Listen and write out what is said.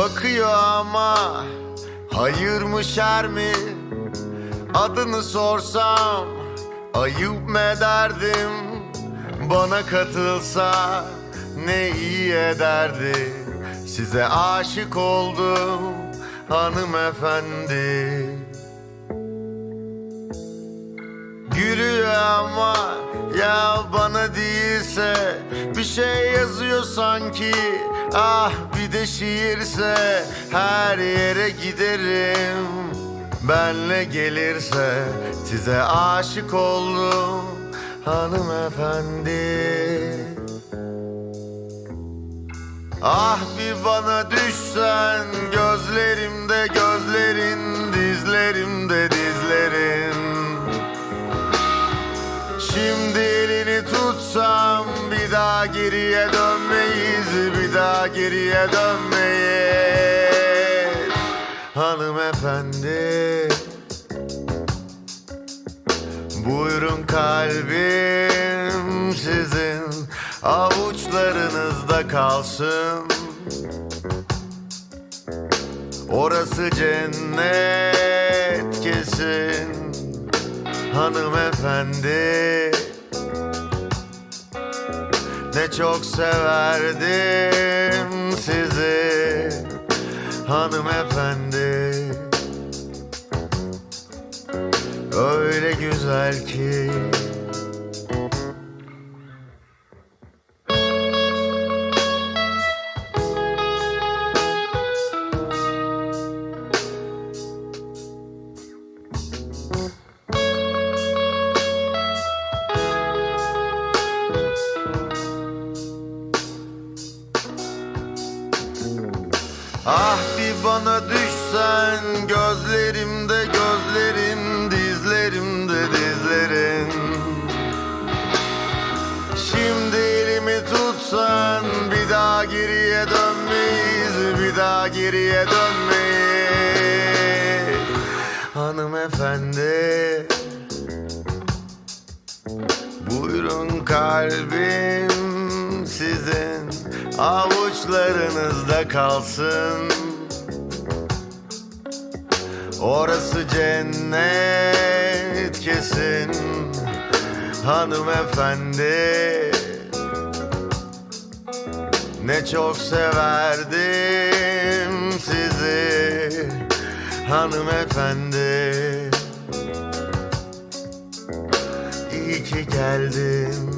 bakıyor ama Hayır mı? Şer mi Adını sorsam Ayıp mı ederdim? Bana katılsa Ne iyi ederdi? Size aşık oldum Hanımefendi. Gülüyor ama bana değilse Bir şey yazıyor sanki. Ah bir de şiirse Her yere giderim. Benle gelirse Size aşık oldum Hanımefendi. Ah bir bana düşsen Gözlerimde gözlerin Dizlerimde geriye dönmeyiz Bir daha geriye dönmeyiz. Hanımefendi Buyurun kalbim sizin avuçlarınızda kalsın. Orası cennet kesin hanımefendi Çok severdim sizi hanımefendi. Öyle güzel ki Ah bir bana düşsen gözlerimde gözlerin dizlerimde dizlerin. Şimdi elimi tutsan bir daha geriye dönmeyiz bir daha geriye dönmeyiz. Hanımefendi Buyurun kalbim sizin avuçlarınızda kalsın. Orası cennet kesin. Hanımefendi Ne çok severdim sizi hanımefendi. İyi ki geldin